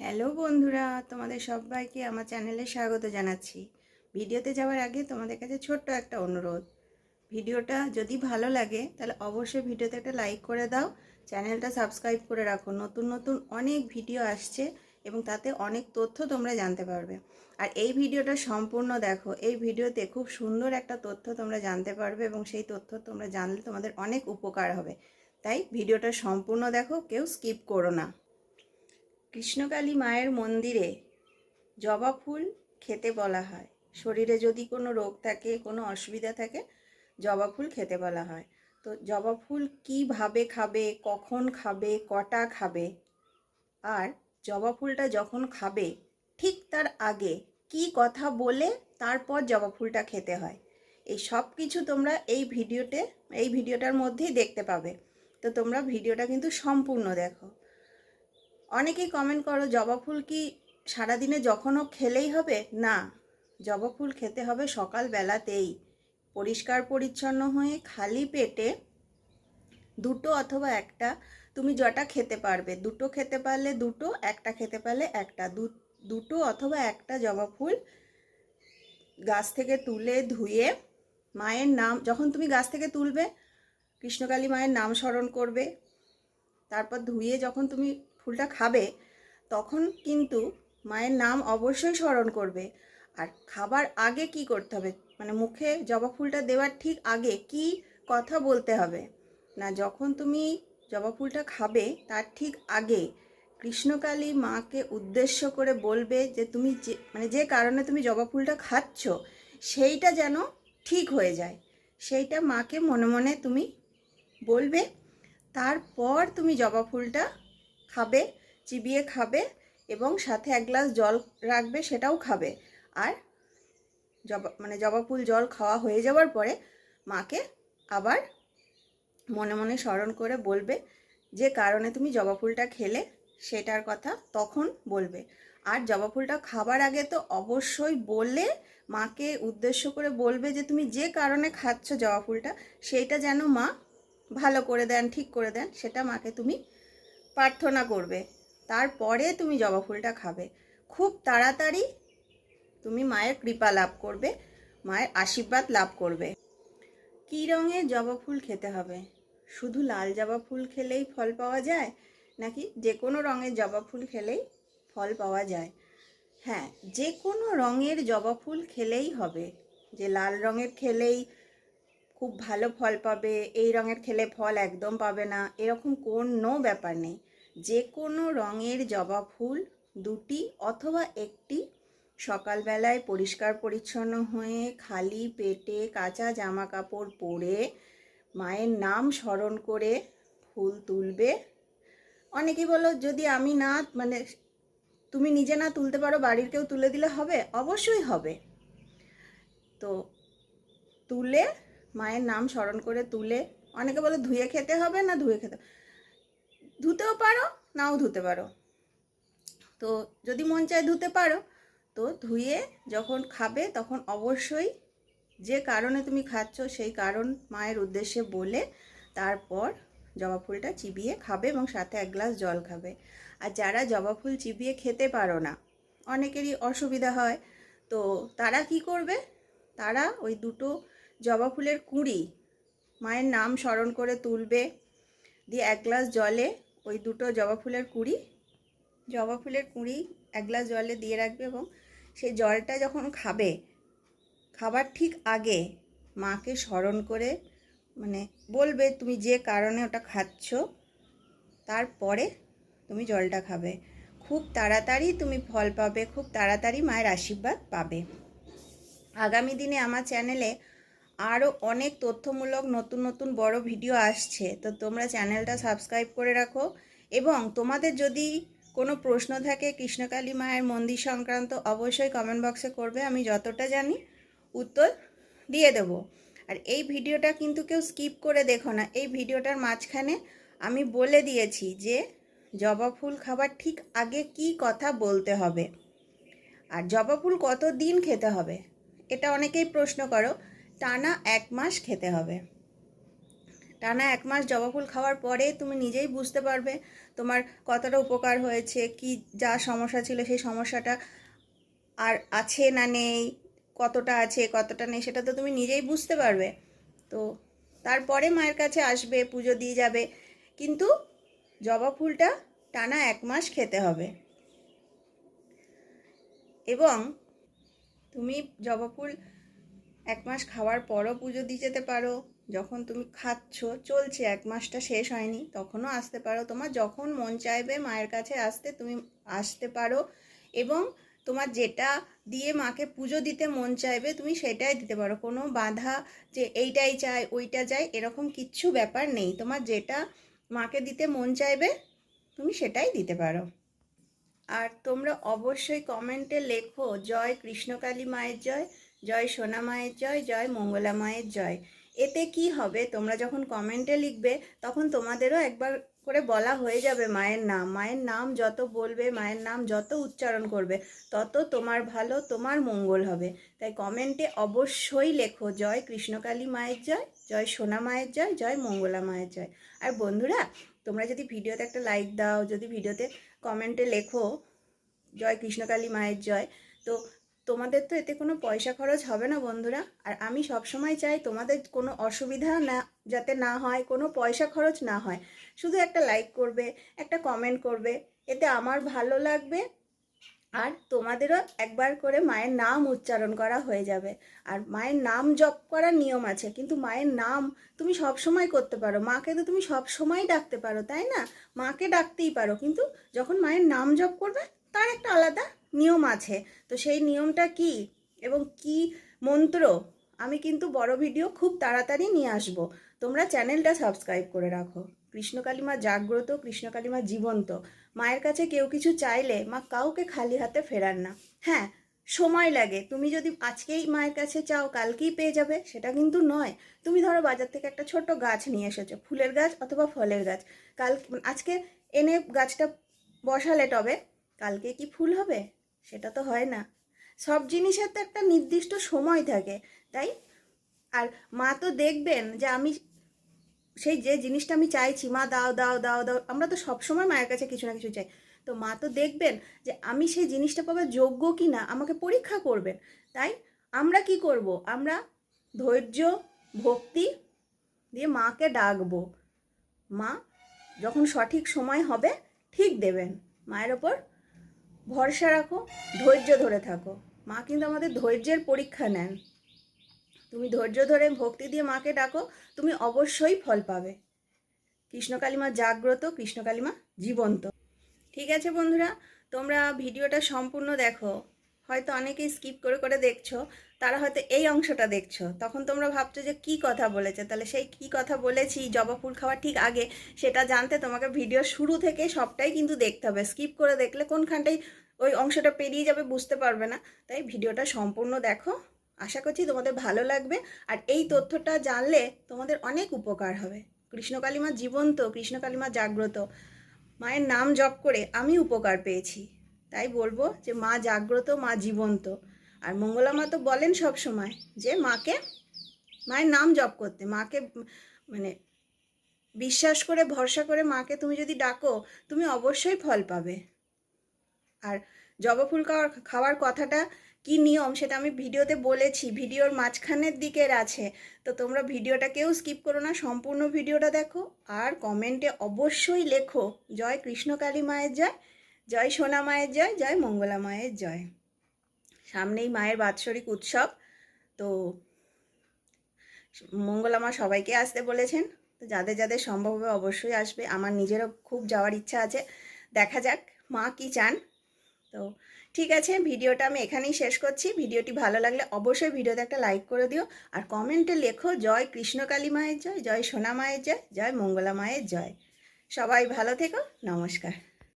Hello বন্ধুরা, তোমাদের সবাইকে আমার চ্যানেলে স্বাগত জানাচ্ছি। ভিডিওতে যাওয়ার আগে তোমাদের কাছে ছোট্ট একটা অনুরোধ। ভিডিওটা যদি ভালো লাগে, তাহলে অবশ্যই ভিডিওতে একটা লাইক করে দাও, চ্যানেলটা সাবস্ক্রাইব করে রাখো। নতুন নতুন অনেক ভিডিও আসছে এবং তাতে অনেক তথ্য তোমরা জানতে পারবে। আর এই ভিডিওটা সম্পূর্ণ দেখো। এই ভিডিওতে খুব সুন্দর একটা তথ্য তোমরা জানতে পারবে এবং সেই তথ্য তোমরা জানলে তোমাদের অনেক উপকার হবে। তাই ভিডিওটা সম্পূর্ণ দেখো, কেউ স্কিপ করো না। কৃষ্ণকালী মায়ের মন্দিরে জবা ফুল খেতে বলা হয়। শরীরে যদি কোনো রোগ থাকে, কোনো অসুবিধা থাকে, জবা ফুল খেতে বলা হয়। তো জবা ফুল কীভাবে খাবে, কখন খাবে, কটা খাবে? আর জবা ফুলটা যখন খাবে, ঠিক তার আগে কি কথা বলে তারপর জবা ফুলটা খেতে হয়। এই সব কিছু তোমরা এই ভিডিওতে, এই ভিডিওটার মধ্যেই দেখতে পাবে। তো তোমরা ভিডিওটা কিন্তু সম্পূর্ণ দেখো। অনেকেই কমেন্ট করো, জবা ফুল কি সারাদিনে যখনও খেলেই হবে? না, জবা ফুল খেতে হবে সকালবেলাতেই। পরিষ্কার পরিচ্ছন্ন হয়ে খালি পেটে দুটো অথবা একটা, তুমি যটা খেতে পারবে। দুটো খেতে পারলে দুটো, একটা খেতে পারলে একটা। দুটো অথবা একটা জবা ফুল গাছ থেকে তুলে ধুয়ে মায়ের নাম, যখন তুমি গাছ থেকে তুলবে, কৃষ্ণকালী মায়ের নাম স্মরণ করবে। তারপর ধুয়ে যখন তুমি ফুলটা খাবে, তখন কিন্তু মায়ের নাম অবশ্যই স্মরণ করবে। আর খাবার আগে কি করতে হবে? মানে মুখে জবা ফুলটা দেওয়ার ঠিক আগে কি কথা বলতে হবে? না, যখন তুমি জবা ফুলটা খাবে, তার ঠিক আগে কৃষ্ণকালী মাকে উদ্দেশ্য করে বলবে যে তুমি যে মানে যে কারণে তুমি জবা ফুলটা খাচ্ছ, সেইটা যেন ঠিক হয়ে যায়। সেইটা মাকে মনে মনে তুমি বলবে তারপর তুমি জবা ফুলটা খাবে, চিবিয়ে খাবে এবং সাথে এক গ্লাস জল রাখবে, সেটাও খাবে। আর জবা মানে জবা ফুল জল খাওয়া হয়ে যাওয়ার পরে মাকে আবার মনে মনে স্মরণ করে বলবে যে কারণে তুমি জবা ফুলটা খেলে, সেটার কথা তখন বলবে। আর জবা ফুলটা খাবার আগে তো অবশ্যই বলে মাকে উদ্দেশ্য করে বলবে যে তুমি যে কারণে খাচ্ছ জবা ফুলটা সেইটা যেন মা ভালো করে দেন, ঠিক করে দেন, সেটা মাকে তুমি প্রার্থনা করবে। তারপরে তুমি জবা ফুলটা খাবে। খুব তাড়াতাড়ি তুমি মায়ের কৃপা লাভ করবে, মায়ের আশীর্বাদ লাভ করবে। কী রঙের জবা ফুল খেতে হবে? শুধু লাল জবা ফুল খেলেই ফল পাওয়া যায়, নাকি যে কোনো রঙের জবা ফুল খেলেই ফল পাওয়া যায়? হ্যাঁ যে কোনো রঙের জবা ফুল খেলেই হবে। যে লাল রঙের খেলেই খুব ভালো ফল পাবে, এই রঙের খেলে ফল একদম পাবে না, এরকম কোনো ব্যাপার নেই। যে কোনো রঙের জবা ফুল দুটি অথবা একটি সকালবেলায় পরিষ্কার পরিচ্ছন্ন হয়ে খালি পেটে কাঁচা জামা কাপড় পরে মায়ের নাম স্মরণ করে ফুল তুলবে। অনেকেই বলো, যদি আমি না মানে তুমি নিজে না তুলতে পারো, বাড়ির কেউ তুলে দিলে হবে? অবশ্যই হবে। তো তুলে মায়ের নাম স্মরণ করে তুলে, অনেকে বলে ধুয়ে খেতে হবে না ধুয়ে খেতে ধুতেও পারো, নাও ধুতে পারো। তো যদি মন চায় ধুতে পারো, তো ধুয়ে যখন খাবে তখন অবশ্যই যে কারণে তুমি খাচ্ছ সেই কারণ মায়ের উদ্দেশ্যে বলে তারপর জবা ফুলটা চিবিয়ে খাবে এবং সাথে এক গ্লাস জল খাবে। আর যারা জবা ফুল চিবিয়ে খেতে পারো না, অনেকেরই অসুবিধা হয়। তো তারা কি করবে? তারা ওই দুটো জবা ফুলের কুঁড়ি মায়ের নাম স্মরণ করে তুলবে। দিয়ে এক গ্লাস জলে ওই দুটো জবা ফুলের কুঁড়ি, জবা ফুলের কুঁড়ি এক গ্লাস জলে দিয়ে রাখবে এবং সেই জলটা যখন খাবে, খাবার ঠিক আগে মাকে স্মরণ করে মানে বলবে, তুমি যে কারণে ওটা খাচ্ছ, তারপরে তুমি জলটা খাবে। খুব তাড়াতাড়ি তুমি ফল পাবে, খুব তাড়াতাড়ি মায়ের আশীর্বাদ পাবে। আগামী দিনে আমার চ্যানেলে আরও অনেক তথ্যমূলক নতুন নতুন বড় ভিডিও আসছে। তো তোমরা চ্যানেলটা সাবস্ক্রাইব করে রাখো। এবং তোমাদের যদি কোনো প্রশ্ন থাকে কৃষ্ণকালী মায়ের মন্দির সংক্রান্ত, অবশ্যই কমেন্ট বক্সে করবে, আমি যতটা জানি উত্তর দিয়ে দেব। আর এই ভিডিওটা কিন্তু কেউ স্কিপ করে দেখো না। এই ভিডিওটার মাঝখানে আমি বলে দিয়েছি যে, জবা ফুল খাবার ঠিক আগে কি কথা বলতে হবে? আর জবা ফুল কত দিন খেতে হবে? এটা অনেকেই প্রশ্ন করো। টানা এক মাস খেতে হবে। টানা এক মাস জবা ফুল খাওয়ার পরে তুমি নিজেই বুঝতে পারবে তোমার কতটা উপকার হয়েছে, কি যা সমস্যা ছিল সেই সমস্যাটা আর আছে না নেই, কতটা আছে, কতটা নেই, সেটা তো তুমি নিজেই বুঝতে পারবে। তো তারপরে মায়ের কাছে আসবে, পুজো দিয়ে যাবে, কিন্তু জবা ফুলটা টানা এক মাস খেতে হবে। এবং তুমি জবা ফুল এক মাস খাওয়ার পরও পুজো দিয়ে যেতে পারো। যখন তুমি খাচ্ছ, চলছে, এক মাসটা শেষ হয়নি, তখনও আসতে পারো। তোমার যখন মন চাইবে মায়ের কাছে আসতে, তুমি আসতে পারো এবং তোমার যেটা দিয়ে মাকে পুজো দিতে মন চাইবে, তুমি সেটাই দিতে পারো। কোনো বাধা যে এইটাই চাই, ওইটা চাই, এরকম কিচ্ছু ব্যাপার নেই। তোমার যেটা মাকে দিতে মন চাইবে, তুমি সেটাই দিতে পারো। আর তোমরা অবশ্যই কমেন্টে লেখো, জয় কৃষ্ণকালী মায়ের জয়। জয় সোনা মায়ের জয় জয় মঙ্গলা মায়ের জয়। এতে কি হবে? তোমরা যখন কমেন্টে লিখবে, তখন তোমাদেরও একবার করে বলা হয়ে যাবে মায়ের নাম। মায়ের নাম যত বলবে, মায়ের নাম যত উচ্চারণ করবে, তত তোমার ভালো, তোমার মঙ্গল হবে। তাই কমেন্টে অবশ্যই লেখো, জয় কৃষ্ণকালী মায়ের জয় জয় সোনা মায়ের জয় জয় মঙ্গলা মায়ের জয়। আর বন্ধুরা, তোমরা যদি ভিডিওতে একটা লাইক দাও, যদি ভিডিওতে কমেন্টে লেখো, জয় কৃষ্ণকালী মায়ের জয়, তো তোমাদের তো এতে কোনো পয়সা খরচ হবে না বন্ধুরা। আর আমি সবসময় চাই তোমাদের কোনো অসুবিধা না, যাতে না হয়, কোনো পয়সা খরচ না হয়। শুধু একটা লাইক করবে, একটা কমেন্ট করবে, এতে আমার ভালো লাগবে। আর তোমাদেরও একবার করে মায়ের নাম উচ্চারণ করা হয়ে যাবে। আর মায়ের নাম জপ করার নিয়ম আছে, কিন্তু মায়ের নাম তুমি সব সময় করতে পারো। মাকে তো তুমি সব সময় ডাকতে পারো, তাই না? মাকে ডাকতেই পারো, কিন্তু যখন মায়ের নাম জপ করবে, তার একটা আলাদা নিয়ম আছে। তো সেই নিয়মটা কি এবং কি মন্ত্র? আমি কিন্তু বড় ভিডিও খুব তাড়াতাড়ি নিয়ে আসব। তোমরা চ্যানেলটা সাবস্ক্রাইব করে রাখো। কৃষ্ণকালীমা জাগ্রত কৃষ্ণকালীমা জীবন্ত। মায়ের কাছে কেউ কিছু চাইলে মা কাউকে খালি হাতে ফেরান না। হ্যাঁ সময় লাগে। তুমি যদি আজকেই মায়ের কাছে চাও, কালকেই পেয়ে যাবে, সেটা কিন্তু নয়। তুমি ধরো বাজার থেকে একটা ছোট্ট গাছ নিয়ে এসেছ, ফুলের গাছ অথবা ফলের গাছ। কাল, আজকে এনে গাছটা বসালে টবে কালকে কি ফুল হবে? সেটা তো হয় না। সব জিনিসের তো একটা নির্দিষ্ট সময় থাকে, তাই? আর মা তো দেখবেন যে আমি সেই যে জিনিসটা আমি চাইছি, মা দাও দাও দাও দাও, আমরা তো সবসময় মায়ের কাছে কিছু না কিছু চাই। তো মা তো দেখবেন যে আমি সেই জিনিসটা পাবার যোগ্য কি না আমাকে পরীক্ষা করবেন। তাই আমরা কি করব? আমরা ধৈর্য, ভক্তি দিয়ে মাকে ডাকবো। মা যখন সঠিক সময় হবে, ঠিক দেবেন। মায়ের ওপর ভরসা রাখো, ধৈর্য ধরে থাকো। মা কিন্তু আমাদের ধৈর্যের পরীক্ষা নেন। তুমি ধৈর্য ধরে ভক্তি দিয়ে মাকে ডাকো, তুমি অবশ্যই ফল পাবে। কৃষ্ণকালীমা জাগ্রত, কৃষ্ণকালীমা জীবন্ত। ঠিক আছে বন্ধুরা, তোমরা ভিডিওটা সম্পূর্ণ দেখো। হয়তো অনেকেই স্কিপ করে করে দেখছ, তারা হয়তো এই অংশটা দেখছ। তখন তোমরা ভাবছ যে কি কথা বলেছে? তাহলে সেই কি কথা বলেছি, জবা ফুল খাওয়ার ঠিক আগে, সেটা জানতে তোমাকে ভিডিও শুরু থেকে সবটাই কিন্তু দেখতে হবে। স্কিপ করে দেখলে কোনখানটাই ওই অংশটা পেরিয়ে যাবে বুঝতে পারবে না। তাই ভিডিওটা সম্পূর্ণ দেখো। আশা করছি তোমাদের ভালো লাগবে। আর এই তথ্যটা জানলে তোমাদের অনেক উপকার হবে। কৃষ্ণকালীমা জীবন্ত কৃষ্ণকালীমা জাগ্রত। মায়ের নাম জপ করে আমি উপকার পেয়েছি। তাই বলব যে মা জাগ্রত, মা জীবন্ত। আর মঙ্গলা মা তো বলেন সব সময় যে মাকে, মায়ের নাম জপ করতে। মাকে মানে বিশ্বাস করে, ভরসা করে মাকে তুমি যদি ডাকো, তুমি অবশ্যই ফল পাবে। আর জবা ফুল খাওয়ার খাওয়ার কথাটা কি নিয়ম সেটা আমি ভিডিওতে বলেছি। ভিডিওর মাঝখানের দিকের আছে। তো তোমরা ভিডিওটা কেউ স্কিপ করো না, সম্পূর্ণ ভিডিওটা দেখো। আর কমেন্টে অবশ্যই লেখো, জয় কৃষ্ণকালী মায়ের জয় জয় সোনা মায়ের জয় জয় মঙ্গলা মায়ের জয়। সামনেই মায়ের বাৎসরিক উৎসব, তো মঙ্গলা মা সবাইকে আসতে বলেছেন। তো যাদের যাদের সম্ভব হবে অবশ্যই আসবে। আমার নিজেরও খুব যাওয়ার ইচ্ছা আছে। দেখা যাক মা কি চান। তো ঠিক আছে, ভিডিওটা আমি এখানেই শেষ করছি। ভিডিওটি ভালো লাগলে অবশ্যই ভিডিওতে একটা লাইক করে দিও। আর কমেন্টে লেখো, জয় কৃষ্ণকালী মায়ের জয় জয় সোনা মায়ের জয় জয় মঙ্গলা মায়ের জয়। সবাই ভালো থেকো, নমস্কার।